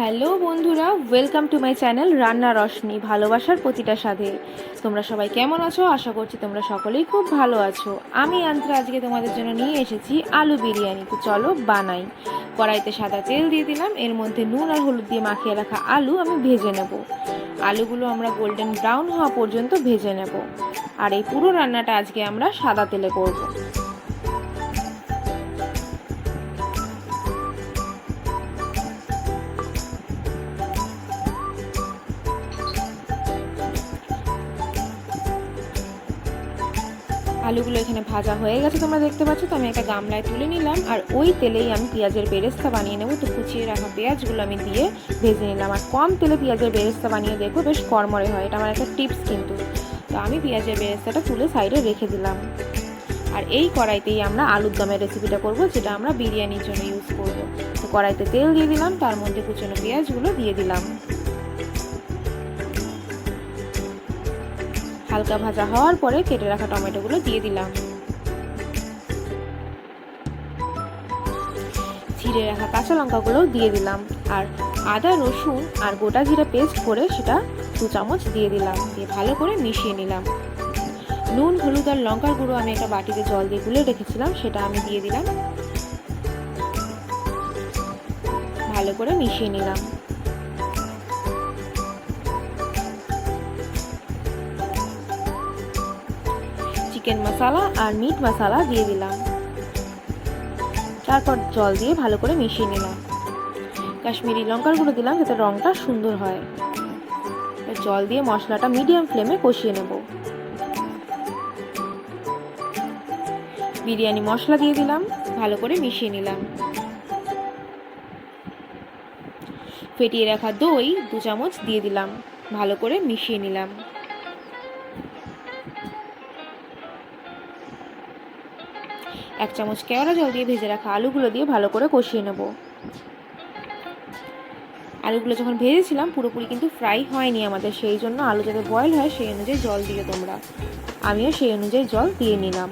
Hello বন্ধুরা welcome to my channel রান্না রশনি ভালোবাসার প্রতিটা স্বাদে। তোমরা সবাই কেমন আছো? আশা করছি তোমরা সকলেই খুব ভালো আছো। আমি আন্ত্রা আজকে তোমাদের জন্য নিয়ে এসেছি আলু বিরিয়ানি। তো চলো বানাই। কড়াইতে সাদা তেল দিয়ে দিলাম। এর মধ্যে নুন আর হলুদ দিয়ে মাখিয়ে রাখা আলু আমি ভেজে নেব। আলুগুলো আমরা গোল্ডেন ব্রাউন হওয়া পর্যন্ত ভেজে নেব। আর এই পুরো রান্নাটা আজকে আমরা সাদা তেলে করব। আলুগুলো এখানে ভাজা হয়ে গেছে, তোমরা দেখতে পাচ্ছ, তো আমি একটা গামলায় তুলে নিলাম, আর ওই তেলেই আমি পেঁয়াজের বেরেস্তা বানিয়ে নেব। তো কুচিয়ে রাখা পেঁয়াজগুলো আমি দিয়ে ভেজে নিলাম, আর কম তেলে পেঁয়াজের বেরেস্তা বানিয়ে দেখো বেশ কড়মড়ে হয়, এটা আমার একটা টিপস কিন্তু। তো আমি পেঁয়াজের বেরেস্তাটা তুলে সাইডে রেখে দিলাম। আর এই কড়াইতেই আমরা আলুর দমের রেসিপিটা করব, যেটা আমরা বিরিয়ানির জন্য ইউজ করব। তো কড়াইতে তেল দিয়ে দিলাম, তার মধ্যে কুচনো পেঁয়াজগুলো দিয়ে দিলাম। হালকা ভাজা হওয়ার পরে কেটে রাখা টমেটোগুলো দিয়ে দিলাম। ছিঁড়ে রাখা কাঁচা লঙ্কাগুলোও দিয়ে দিলাম। আর আদা, রসুন আর গোটা জিরা পেস্ট করে সেটা দু চামচ দিয়ে দিলাম। দিয়ে ভালো করে মিশিয়ে নিলাম। নুন, হলুদ আর লঙ্কার গুঁড়ো আমি একটা বাটিতে জল দিয়ে গুলে রেখেছিলাম, সেটা আমি দিয়ে দিলাম। ভালো করে মিশিয়ে নিলাম। চিকেন মশলা আর মিট মশলা দিয়ে দিলাম। তারপর জল দিয়ে ভালো করে মিশিয়ে নিলাম। কাশ্মীরি লঙ্কার গুঁড়ো দিলাম যাতে রঙটা সুন্দর হয়। জল দিয়ে মশলাটা মিডিয়াম ফ্লেমে কষিয়ে নেব। বিরিয়ানি মশলা দিয়ে দিলাম, ভালো করে মিশিয়ে নিলাম। ফেটিয়ে রাখা দই দু চামচ দিয়ে দিলাম, ভালো করে মিশিয়ে নিলাম। এক চামচ কেওড়া জল দিয়ে ভেজে রাখা আলুগুলো দিয়ে ভালো করে কষিয়ে নেব। আলুগুলো যখন ভেজেছিলাম, পুরোপুরি কিন্তু ফ্রাই হয়নি আমাদের, সেই জন্য আলু যাতে বয়েল হয় সেই অনুযায়ী জল দিয়ে তোমরা। আমিও সেই অনুযায়ী জল দিয়ে নিলাম।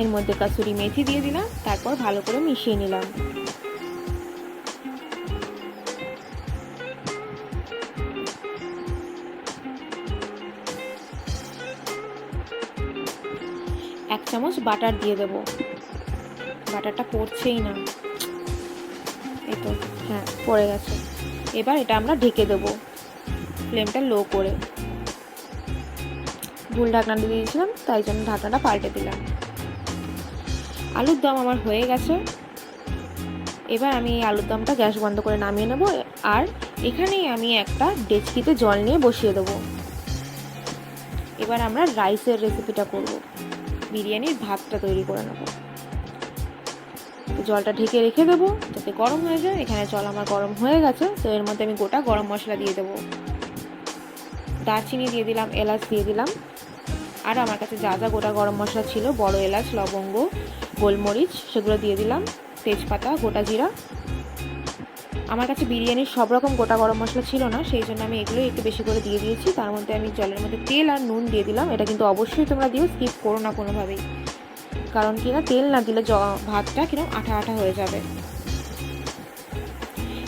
এর মধ্যে কাসুরি মেথি দিয়ে দিলাম, তারপর ভালো করে মিশিয়ে নিলাম। এক চামচ বাটার দিয়ে দেব। বাটারটা পড়ছেই না। এই তো হ্যাঁ পড়ে গেছে। এবার এটা আমরা ঢেকে দেবো, ফ্লেমটা লো করে। ভুল ঢাকনাটা দিয়েছিলাম, তাই জন্য ঢাকনাটা পাল্টে দিলাম। আলুর দম আমার হয়ে গেছে। এবার আমি এই আলুর দমটা গ্যাস বন্ধ করে নামিয়ে নেব আর এখানেই আমি একটা ডেচকিতে জল নিয়ে বসিয়ে দেবো। এবার আমরা রাইসের রেসিপিটা করব। বিরিয়ানির ভাতটা তৈরি করে নেব। জলটা ঢেকে রেখে দেবো, যাতে গরম হয়ে যায়। এখানে জল আমার গরম হয়ে গেছে, তো এর মধ্যে আমি গোটা গরম মশলা দিয়ে দেবো। দারচিনি দিয়ে দিলাম, এলাচ দিয়ে দিলাম। আর আমার কাছে যা যা গোটা গরম মশলা ছিল, বড় এলাচ, লবঙ্গ গোলমরিচ, সেগুলো দিয়ে দিলাম, তেজপাতা, গোটা জিরা। আমার কাছে বিরিয়ানির সব রকম গোটা গরম মশলা ছিল না, সেই জন্য আমি এগুলো একটু বেশি করে দিয়ে দিয়েছি। তার মধ্যে আমি জলের মধ্যে তেল আর নুন দিয়ে দিলাম। এটা কিন্তু অবশ্যই তোমরা দিও, স্কিপ করো না কোনোভাবেই। কারণ কি না, তেল না দিলে ভাতটা কীরকম আঠা আঠা হয়ে যাবে।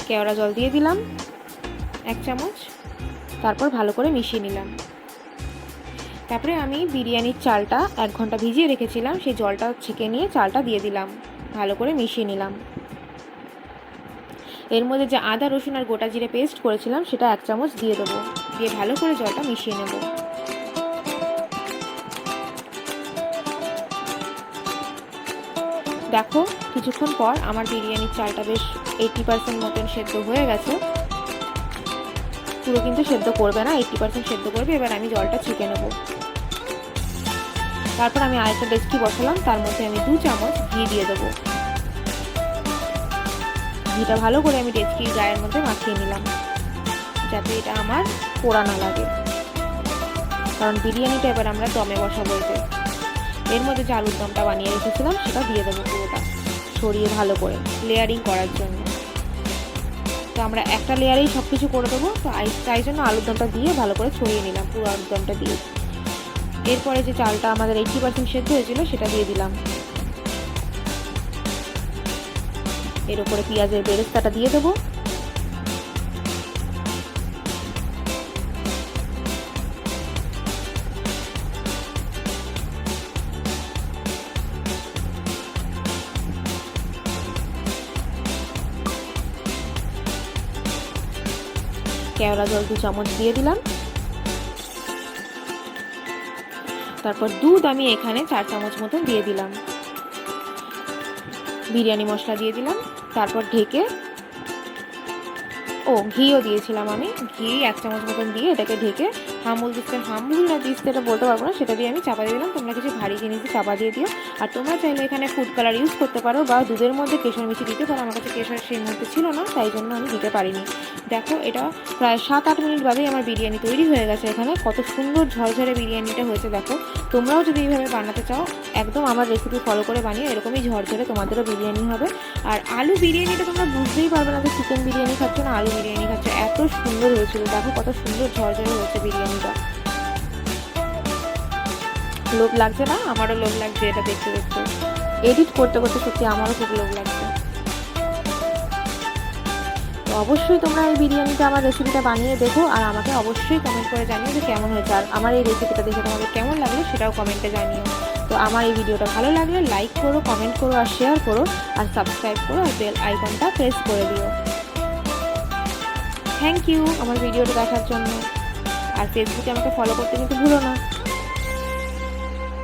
কেওড়া জল দিয়ে দিলাম, এক চামচ। তারপর ভালো করে মিশিয়ে নিলাম। তারপরে আমি বিরিয়ানির চালটা এক ঘণ্টা ভিজিয়ে রেখেছিলাম, সেই জলটা ছেঁকে নিয়ে চালটা দিয়ে দিলাম। ভালো করে মিশিয়ে নিলাম। এর মধ্যে যে আদা, রসুন আর গোটা জিরে পেস্ট করেছিলাম, সেটা এক চামচ দিয়ে দেবো। দিয়ে ভালো করে জলটা মিশিয়ে নেব। দেখো, কিছুক্ষণ পর আমার বিরিয়ানির চালটা বেশ এইটি পার্সেন্ট মতন সেদ্ধ হয়ে গেছে। পুরো কিন্তু সেদ্ধ করবে না এইটটি পার্সেন্ট সেদ্ধ করবে, এবার আমি জলটা ছেঁকে নেব। তারপর আমি আরেকটা ডেস্কি বসালাম, তার মধ্যে আমি দু চামচ ঘি দিয়ে দেবো। ঘিটা ভালো করে আমি ডেস্কির গায়ের মধ্যে মাখিয়ে নিলাম, যাতে এটা আমার পোড়া না লাগে। কারণ বিরিয়ানিটা এবার আমরা দমে বসাবো এতে এর মধ্যে যে আলুর দমটা বানিয়ে রেখেছিলাম, সেটা দিয়ে দেবো পুরোটা ছড়িয়ে ভালো করে লেয়ারিং করার জন্য। তো আমরা একটা লেয়ারেই সব কিছু করে দেবো, তো তাই জন্য আলুর দমটা দিয়ে ভালো করে ছড়িয়ে নিলাম, পুরো আলুর দমটা দিয়ে। এরপরে যে চালটা আমাদের এইটি পার্সেন্ট সেদ্ধ হয়েছিল, সেটা দিয়ে দিলাম। এর উপরে পেঁয়াজের বেরেস্তাটা দিয়ে দেবো। কেওড়া জল দু চামচ দিয়ে দিলাম। তারপর দুধ আমি এখানে চার চামচ মতো দিয়ে দিলাম। বিরিয়ানি মশলা দিয়ে দিলাম, তারপর ঢেকে ও ঘিও দিয়েছিলাম আমি। ঘি এক চামচ মতন দিয়ে এটাকে ঢেকে হামুল দিচ্ছে, হামুল না দিচ্ছে এটা বলতে পারব না, সেটা দিয়ে আমি চাপা দিয়ে দিলাম। তোমরা কিছু ভারী জিনিস চাপা দিয়ে দিও। আর তোমরা চাইলে এখানে ফুড কালার ইউজ করতে পারো বা দুধের মধ্যে কেশর মিশিয়ে দিতে পারো। আমার কাছে কেশর সেই মুহূর্তে ছিল না, তাই জন্য আমি দিতে পারিনি। দেখো, এটা প্রায় সাত আট মিনিট বাদেই আমার বিরিয়ানি তৈরি হয়ে গেছে এখানে। কত সুন্দর ঝরঝরে বিরিয়ানিটা হয়েছে, দেখো। তোমরাও যদি এইভাবে বানাতে চাও, একদম আমার রেসিপি ফলো করে বানিয়ে এরকমই ঝরঝরে তোমাদেরও বিরিয়ানি হবে। আর আলু বিরিয়ানিটা তোমরা বুঝতেই পারবে না যে চিকেন বিরিয়ানি খাচ্ছ না আলু বিরিয়ানি খাচ্ছ। এত সুন্দর হয়েছিল, দেখো কত সুন্দর ঝরঝরে হয়েছে বিরিয়ানিটা লোভ লাগছে না? আমারও লোভ লাগছে এটা দেখতে দেখতে। এডিট করতে করতে সত্যি আমারও খুব লোভ লাগছে। তো অবশ্যই তোমরা এই বিরিয়ানিটা, আমার রেসিপিটা বানিয়ে দেখো আর আমাকে অবশ্যই কমেন্ট করে জানিও যে কেমন হয়েছে। আর আমার এই রেসিপিটা দেখে তোমাদের কেমন লাগল সেটাও কমেন্টে জানিও। তো আমার এই ভিডিওটা ভালো লাগলে লাইক করো কমেন্ট করো আর শেয়ার করো আর সাবস্ক্রাইব করো আর বেল আইকনটা প্রেস করে দিও। থ্যাংক ইউ আমার ভিডিওটা দেখার জন্য। আর ফেসবুকে আমাকে ফলো করতে কিন্তু ভুলো না।